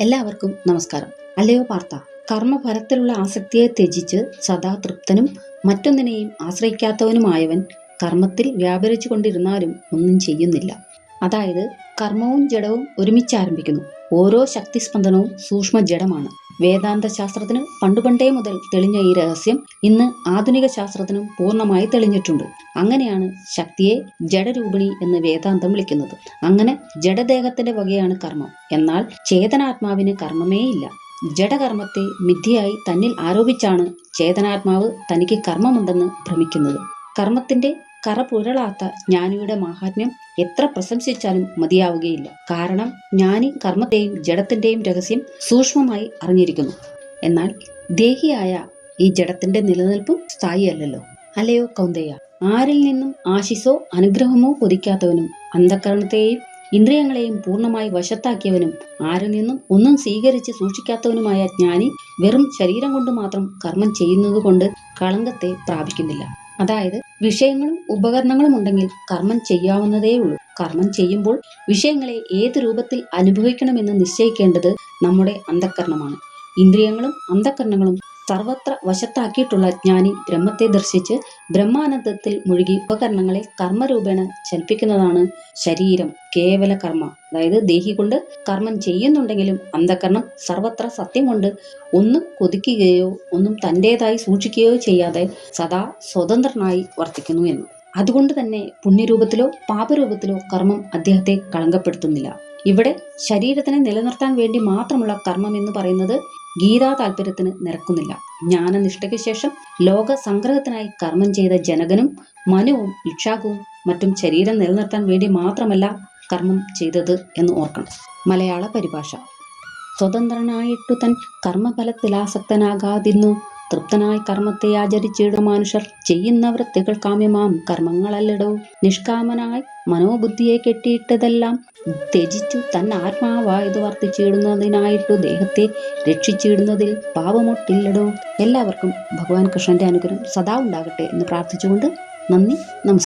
എല്ലാവർക്കും നമസ്കാരം. അല്ലയോ പാർത്ത കർമ്മഫലത്തിലുള്ള ആസക്തിയെ ത്യജിച്ച് സദാ തൃപ്തനും മറ്റൊന്നിനെയും ആശ്രയിക്കാത്തവനുമായവൻ കർമ്മത്തിൽ വ്യാപരിച്ചു കൊണ്ടിരുന്നാലും ഒന്നും ചെയ്യുന്നില്ല. അതായത് കർമ്മവും ജഡവും ഒരുമിച്ച് ആരംഭിക്കുന്നു ഓരോ ശക്തിസ്പന്ദനവും സൂക്ഷ്മ ജഡമാണ് വേദാന്ത ശാസ്ത്രത്തിന് പണ്ടുപണ്ടേ മുതൽ തെളിഞ്ഞ ഈ രഹസ്യം ഇന്ന് ആധുനിക ശാസ്ത്രത്തിനും പൂർണമായി തെളിഞ്ഞിട്ടുണ്ട്. അങ്ങനെയാണ് ശക്തിയെ ജഡരൂപിണി എന്ന് വേദാന്തം വിളിക്കുന്നത്. അങ്ങനെ ജഡദേഹത്തിന്റെ വകയാണ് കർമ്മം. എന്നാൽ ചേതനാത്മാവിന് കർമ്മമേ ഇല്ല. ജഡകർമ്മത്തെ മിഥ്യയായി തന്നിൽ ആരോപിച്ചാണ് ചേതനാത്മാവ് തനിക്ക് കർമ്മമുണ്ടെന്ന് ഭ്രമിക്കുന്നത്. കർമ്മത്തിന്റെ കറ പുരളാത്ത ജ്ഞാനിയുടെ മാഹാത്മ്യം എത്ര പ്രശംസിച്ചാലും മതിയാവുകയില്ല. കാരണം ജ്ഞാനി കർമ്മത്തെയും ജഡത്തിന്റെയും രഹസ്യം സൂക്ഷ്മമായി അറിഞ്ഞിരിക്കുന്നു. എന്നാൽ ദേഹിയായ ഈ ജഡത്തിന്റെ നിലനിൽപ്പും സ്ഥായിയല്ലല്ലോ. അല്ലയോ കൗന്ദയ്യ? ആരിൽ നിന്നും ആശിസോ അനുഗ്രഹമോ കൊതിക്കാത്തവനും അന്ധകരണത്തെയും ഇന്ദ്രിയങ്ങളെയും പൂർണമായി വശത്താക്കിയവനും ആരിൽ നിന്നും ഒന്നും സ്വീകരിച്ച് സൂക്ഷിക്കാത്തവനുമായ ജ്ഞാനി വെറും ശരീരം കൊണ്ട് മാത്രം കർമ്മം ചെയ്യുന്നത് കൊണ്ട് കളങ്കത്തെ പ്രാപിക്കുന്നില്ല. അതായത് വിഷയങ്ങളും ഉപകരണങ്ങളും ഉണ്ടെങ്കിൽ കർമ്മം ചെയ്യാവുന്നതേ ഉള്ളൂ. കർമ്മം ചെയ്യുമ്പോൾ വിഷയങ്ങളെ ഏത് രൂപത്തിൽ അനുഭവിക്കണമെന്ന് നിശ്ചയിക്കേണ്ടത് നമ്മുടെ അന്ധക്കരണമാണ് ഇന്ദ്രിയങ്ങളും അന്ധക്കരണങ്ങളും സർവത്ര വശത്താക്കിയിട്ടുള്ള ജ്ഞാനി ബ്രഹ്മത്തെ ദർശിച്ച് ബ്രഹ്മാനന്ദത്തിൽ മുഴുകി ഉപകരണങ്ങളെ കർമ്മരൂപേണ ചലിപ്പിക്കുന്നതാണ് ശരീരം കേവല കർമ്മ. അതായത് ദേഹി കൊണ്ട് കർമ്മം ചെയ്യുന്നുണ്ടെങ്കിലും അന്ധകരണം സർവത്ര സത്യം കൊണ്ട് ഒന്നും കൊതിക്കുകയോ ഒന്നും തന്റെതായി സൂക്ഷിക്കുകയോ ചെയ്യാതെ സദാ സ്വതന്ത്രനായി വർത്തിക്കുന്നു എന്ന്. അതുകൊണ്ട് തന്നെ പുണ്യരൂപത്തിലോ പാപരൂപത്തിലോ കർമ്മം അദ്ദേഹത്തെ കളങ്കപ്പെടുത്തുന്നില്ല. ഇവിടെ ശരീരത്തിനെ നിലനിർത്താൻ വേണ്ടി മാത്രമുള്ള കർമ്മം എന്ന് പറയുന്നത് ഗീതാ താല്പര്യത്തിന് നിരക്കുന്നില്ല. ജ്ഞാനനിഷ്ഠയ്ക്ക് ശേഷം ലോക സംഗ്രഹത്തിനായി കർമ്മം ചെയ്ത ജനകനും മനുവും ഇക്ഷാകുവും മറ്റും ശരീരം നിലനിർത്താൻ വേണ്ടി മാത്രമല്ല കർമ്മം ചെയ്തത് എന്ന് ഓർക്കണം. മലയാള പരിഭാഷ. സ്വതന്ത്രനായിട്ടു തൻ കർമ്മഫലത്തിലാസക്തനാകാതിന്നു തൃപ്തനായി കർമ്മത്തെ ആചരിച്ചിട മനുഷ്യർ ചെയ്യുന്ന വൃത്തികൾ കാമ്യമാം. കർമ്മങ്ങളല്ലടോ. നിഷ്കാമനായി മനോബുദ്ധിയെ കെട്ടിയിട്ടതെല്ലാം ത്യജിച്ചു തൻ ആത്മാവായത് വർത്തിച്ചിടുന്നതിനായിട്ടു ദേഹത്തെ രക്ഷിച്ചിടുന്നതിൽ പാപമൊട്ടില്ലടോ. എല്ലാവർക്കും ഭഗവാൻ കൃഷ്ണന്റെ അനുഗ്രഹം സദാ ഉണ്ടാകട്ടെ എന്ന് പ്രാർത്ഥിച്ചുകൊണ്ട് നന്ദി നമസ്കാരം.